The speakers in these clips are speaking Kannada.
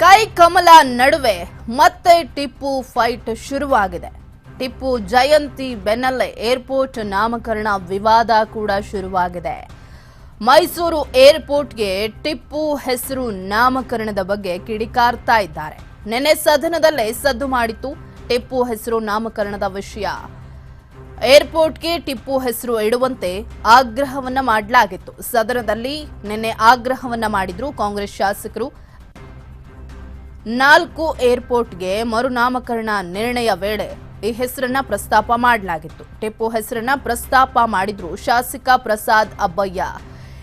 ಕೈ ಕಮಲ ನಡುವೆ ಮತ್ತೆ ಟಿಪ್ಪು ಫೈಟ್ ಶುರುವಾಗಿದೆ. ಟಿಪ್ಪು ಜಯಂತಿ ಬೆನ್ನಲ್ಲೇ ಏರ್ಪೋರ್ಟ್ ನಾಮಕರಣ ವಿವಾದ ಕೂಡ ಶುರುವಾಗಿದೆ. ಮೈಸೂರು ಏರ್ಪೋರ್ಟ್ಗೆ ಟಿಪ್ಪು ಹೆಸರು ನಾಮಕರಣದ ಬಗ್ಗೆ ಕಿಡಿಕಾರ್ತಾ ಇದ್ದಾರೆ. ನಿನ್ನೆ ಸದನದಲ್ಲೇ ಸದ್ದು ಮಾಡಿತ್ತು ಟಿಪ್ಪು ಹೆಸರು ನಾಮಕರಣದ ವಿಷಯ. ಏರ್ಪೋರ್ಟ್ಗೆ ಟಿಪ್ಪು ಹೆಸರು ಇಡುವಂತೆ ಆಗ್ರಹವನ್ನ ಮಾಡಲಾಗಿತ್ತು. ಸದನದಲ್ಲಿ ನಿನ್ನೆ ಆಗ್ರಹವನ್ನ ಮಾಡಿದ್ರು ಕಾಂಗ್ರೆಸ್ ಶಾಸಕರು. ನಾಲ್ಕು ಏರ್ಪೋರ್ಟ್ಗೆ ಮರುನಾಮಕರಣ ನಿರ್ಣಯ ವೇಳೆ ಈ ಹೆಸರನ್ನ ಪ್ರಸ್ತಾಪ ಮಾಡಲಾಗಿತ್ತು. ಟಿಪ್ಪು ಹೆಸರನ್ನ ಪ್ರಸ್ತಾಪ ಮಾಡಿದ್ರು ಶಾಸಕ ಪ್ರಸಾದ್ ಅಬ್ಬಯ್ಯ.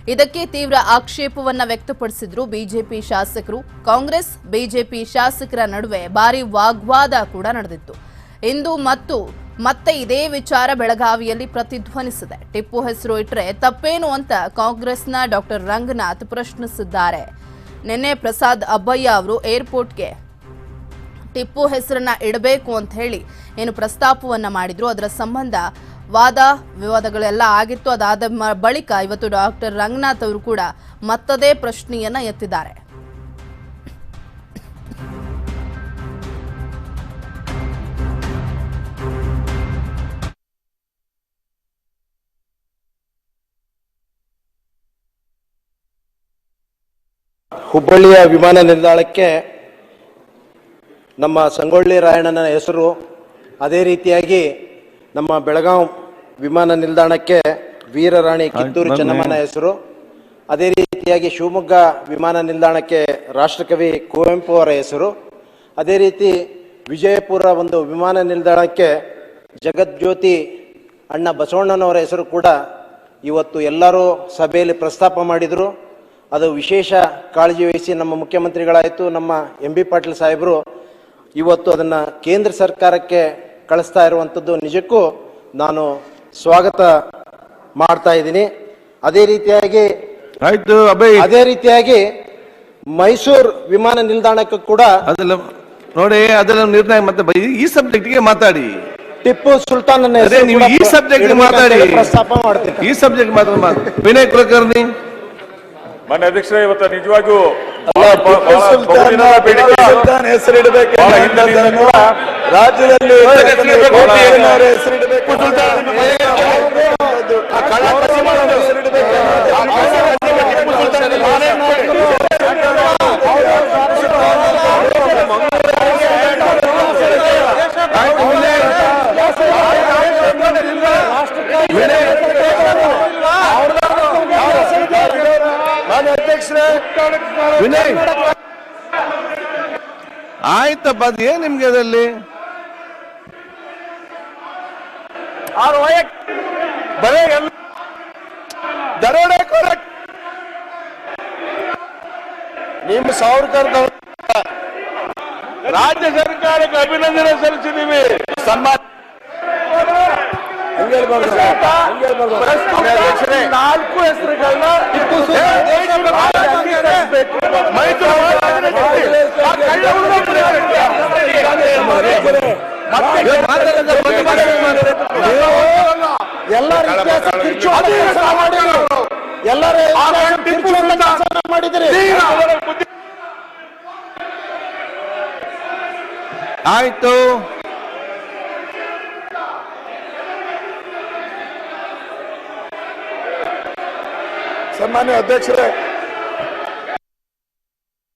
ಇದಕ್ಕೆ ತೀವ್ರ ಆಕ್ಷೇಪವನ್ನ ವ್ಯಕ್ತಪಡಿಸಿದ್ರು ಬಿಜೆಪಿ ಶಾಸಕರು. ಕಾಂಗ್ರೆಸ್, ಬಿಜೆಪಿ ಶಾಸಕರ ನಡುವೆ ಭಾರಿ ವಾಗ್ವಾದ ಕೂಡ ನಡೆದಿತ್ತು. ಇಂದು ಮತ್ತು ಮತ್ತೆ ಇದೇ ವಿಚಾರ ಬೆಳಗಾವಿಯಲ್ಲಿ ಪ್ರತಿಧ್ವನಿಸಿದೆ. ಟಿಪ್ಪು ಹೆಸರು ಇಟ್ಟರೆ ತಪ್ಪೇನು ಅಂತ ಕಾಂಗ್ರೆಸ್ನ ಡಾಕ್ಟರ್ ರಂಗನಾಥ್ ಪ್ರಶ್ನಿಸಿದ್ದಾರೆ. ನಿನ್ನೆ ಪ್ರಸಾದ್ ಅಬ್ಬಯ್ಯ ಅವರು ಏರ್ಪೋರ್ಟ್ಗೆ ಟಿಪ್ಪು ಹೆಸರನ್ನ ಇಡಬೇಕು ಅಂತ ಹೇಳಿ ಏನು ಪ್ರಸ್ತಾಪವನ್ನ ಮಾಡಿದ್ರು. ಅದರ ಸಂಬಂಧ ವಾದ, ವಿವಾದಗಳೆಲ್ಲ ಆಗಿತ್ತು. ಅದಾದ ಬಳಿಕ ಇವತ್ತು ಡಾಕ್ಟರ್ ರಂಗನಾಥ್ ಅವರು ಕೂಡ ಮತ್ತದೇ ಪ್ರಶ್ನೆಯನ್ನ ಎತ್ತಿದ್ದಾರೆ. ಹುಬ್ಬಳ್ಳಿಯ ವಿಮಾನ ನಿಲ್ದಾಣಕ್ಕೆ ನಮ್ಮ ಸಂಗೊಳ್ಳಿ ರಾಯಣ್ಣನ ಹೆಸರು. ಅದೇ ರೀತಿಯಾಗಿ ನಮ್ಮ ಬೆಳಗಾಂ ವಿಮಾನ ನಿಲ್ದಾಣಕ್ಕೆ ವೀರರಾಣಿ ಕಿತ್ತೂರು ಚೆನ್ನಮ್ಮನ ಹೆಸರು. ಅದೇ ರೀತಿಯಾಗಿ ಶಿವಮೊಗ್ಗ ವಿಮಾನ ನಿಲ್ದಾಣಕ್ಕೆ ರಾಷ್ಟ್ರಕವಿ ಕುವೆಂಪು ಅವರ ಹೆಸರು. ಅದೇ ರೀತಿ ವಿಜಯಪುರ ಒಂದು ವಿಮಾನ ನಿಲ್ದಾಣಕ್ಕೆ ಜಗಜ್ಯೋತಿ ಅಣ್ಣ ಬಸವಣ್ಣನವರ ಹೆಸರು ಕೂಡ ಇವತ್ತು ಎಲ್ಲರೂ ಸಭೆಯಲ್ಲಿ ಪ್ರಸ್ತಾಪ ಮಾಡಿದರು. ಅದು ವಿಶೇಷ ಕಾಳಜಿ ವಹಿಸಿ ನಮ್ಮ ಮುಖ್ಯಮಂತ್ರಿಗಳಾಯಿತು ನಮ್ಮ ಎಂ ಬಿ ಪಾಟೀಲ್ ಸಾಹೇಬರು ಇವತ್ತು ಅದನ್ನು ಕೇಂದ್ರ ಸರ್ಕಾರಕ್ಕೆ ಕಳಿಸ್ತಾ ಇರುವಂಥದ್ದು ನಿಜಕ್ಕೂ ನಾನು ಸ್ವಾಗತ ಮಾಡ್ತಾ ಇದ್ದೀನಿ. ಅದೇ ರೀತಿಯಾಗಿ ಆಯ್ತು ಅದೇ ರೀತಿಯಾಗಿ ಮೈಸೂರು ವಿಮಾನ ನಿಲ್ದಾಣಕ್ಕೂ ಕೂಡ ಅದೆಲ್ಲ ನೋಡಿ ಅದೆಲ್ಲ ನಿರ್ಣಯ ಮತ್ತೆ ಈ ಸಬ್ಜೆಕ್ಟ್ಗೆ ಮಾತಾಡಿ. ಟಿಪ್ಪು ಸುಲ್ತಾನ್ ನೀವು ಈ ಸಬ್ಜೆಕ್ಟ್ ಮಾತಾಡಿ. ಪ್ರಸ್ತಾಪ ಮಾಡ್ತೀನಿ ಈ ಸಬ್ಜೆಕ್ಟ್ ಮಾತ್ರ ಮಾತು. ವಿನಯ್ ಕುಲಕರ್ಣಿ. ಮಾನ್ಯ ಅಧ್ಯಕ್ಷರೇ ಇವತ್ತು ನಿಜವಾಗಿಯೂ ಅಲ್ಲ, ಟಿಪ್ಪು ಸುಲ್ತಾನ್ ಟಿಪ್ಪು ಸುಲ್ತಾನ್ ಹೆಸರಿಡಬೇಕು ಬಹಳ ಹಿಂದಿನಿಂದ ಕೂಡ ರಾಜ್ಯದಲ್ಲಿ ಹೆಸರಿಡಬೇಕು. ಗೋಪಿ ಅಯ್ಯನವರ ಹೆಸರಿಡಬೇಕು ಮಾನ್ಯ ಅಧ್ಯಕ್ಷರೇ ವಿನಯ್! ಆಯ್ತಪ್ಪ ಅದು ಏನ್ ನಿಮ್ಗೆ ಅದರಲ್ಲಿ? ಬರೇ ಎಲ್ಲ ದರೋಡೆಕೋರ ನಿಮ್ಮ ಸಾವರ್ಕರ್ದವ್ರು ರಾಜ್ಯ ಸರ್ಕಾರಕ್ಕೆ ಅಭಿನಂದನೆ ಸಲ್ಲಿಸಿದ್ದೀವಿ ಸನ್ಮಾನ ನಾಲ್ಕು ಹೆಸರುಗಳನ್ನ ಟಿಪ್ಪು ಸುಲ್ತಾನ್ ಅಂಗೀಕರಿಸಬೇಕು. ಮೈಸೂರು ಮಹಾರಾಜರಿಗೆ ಆ ಕಳ್ಳ ಹೆಸರುಗಳನ್ನ ಎಲ್ಲರ ಇತಿಹಾಸ ಮಾಡಿದ್ರು. ಎಲ್ಲರ ಮಾಡಿದ್ರಿ. ಆಯ್ತು. ಸನ್ಮಾನ್ಯ ಅಧ್ಯಕ್ಷರೇ